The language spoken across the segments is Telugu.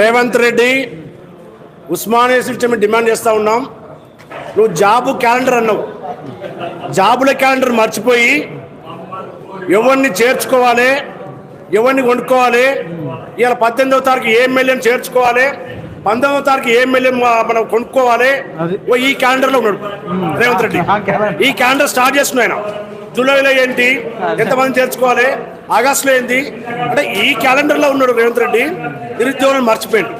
రేవంత్ రెడ్డి ఉస్మానియా సిస్టమ్ డిమాండ్ చేస్తా ఉన్నాం. నువ్వు జాబు క్యాలెండర్ అన్నావు. జాబుల క్యాలెండర్ మర్చిపోయి ఎవరిని చేర్చుకోవాలి ఎవరిని వండుకోవాలి ఇవాళ పద్దెనిమిదవ తారీఖు ఏ ఎమ్మెల్యేని చేర్చుకోవాలి పంతొమ్మిదవ తారీఖు ఏ ఎమ్మెల్యే మనం కొనుక్కోవాలి ఈ క్యాలెండర్లో ఉన్నాడు రేవంత్ రెడ్డి. ఈ క్యాలెండర్ స్టార్ట్ చేస్తున్నాడు ఆయన. జూలైలో ఏంటి? ఎంతమంది చేర్చుకోవాలి? ఆగస్టులో ఏంటి అంటే ఈ క్యాలెండర్లో ఉన్నాడు రేవంత్ రెడ్డి నిరుద్యోగులను మర్చిపోయాడు.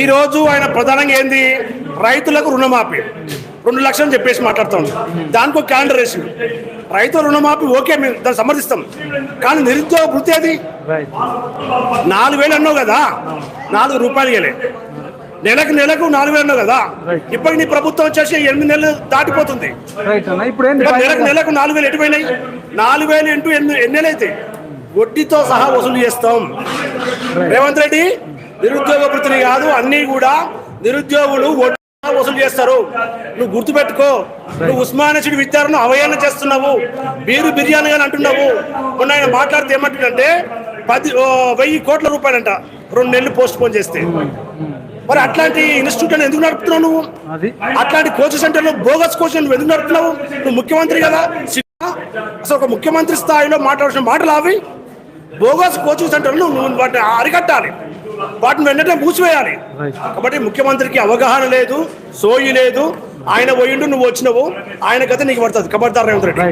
ఈ రోజు ఆయన ప్రధానంగా ఏంది? రైతులకు రుణమాఫీ. రెండు లక్షలు చెప్పేసి మాట్లాడుతాం. దానికి ఒక క్యాలెండర్ వేసిండు. రైతు రుణమాఫీ ఓకే మేము దాన్ని సమర్థిస్తాం. కానీ నిరుద్యోగ వృత్తి అది? నాలుగు వేలు అన్నావు కదా? నాలుగు రూపాయలు ఇవ్వలే నెలకు నెలకు నాలుగు వేలు అన్నావు కదా. ఇప్పటికి నీ ప్రభుత్వం వచ్చేసి ఎనిమిది నెలలు దాటిపోతుంది. నెలకు నెలకు నాలుగు వేలు ఎటుపోయినాయి? నాలుగు వేలు ఇంటూ ఎన్ని ఎన్ని నెలలు అయితే? వడ్డీతో సహా వసూలు చేస్తాం. రేవంత్ రెడ్డి నిరుద్యోగ వృత్తిని కాదు అన్ని కూడా నిరుద్యోగులు వడ్డీ వసూలు చేస్తారు. నువ్వు గుర్తుపెట్టుకో నువ్వు ఉస్మానియా విద్యార్థులను అవహేళన చేస్తున్నావు. బీరు బిర్యానీ అని అంటున్నావు. మొన్న ఆయన మాట్లాడితే ఏమంటుందంటే పది వెయ్యి కోట్ల రూపాయలంట. రెండు నెలలు పోస్ట్ పోన్ చేస్తే. మరి అట్లాంటి ఇన్స్టిట్యూట్ ఎందుకు నడుపుతున్నావు నువ్వు? అట్లాంటి కోచింగ్ సెంటర్లో బోగస్ కోచింగ్ నువ్వు ఎందుకు నడుపుతున్నావు? నువ్వు ముఖ్యమంత్రి కదా? అసలు ఒక ముఖ్యమంత్రి స్థాయిలో మాట్లాడాల్సిన మాటలు అవి? బోగస్ కోచింగ్ సెంటర్లు నువ్వు వాటిని అరికట్టాలి. వాటిని వెంటనే మూసివేయాలి. కాబట్టి ముఖ్యమంత్రికి అవగాహన లేదు సోయి లేదు. ఆయన పోయిండు నువ్వు వచ్చినవు. ఆయన కథ నీకు పడుతుంది. కబర్దార్ రేవంత్ రెడ్డి.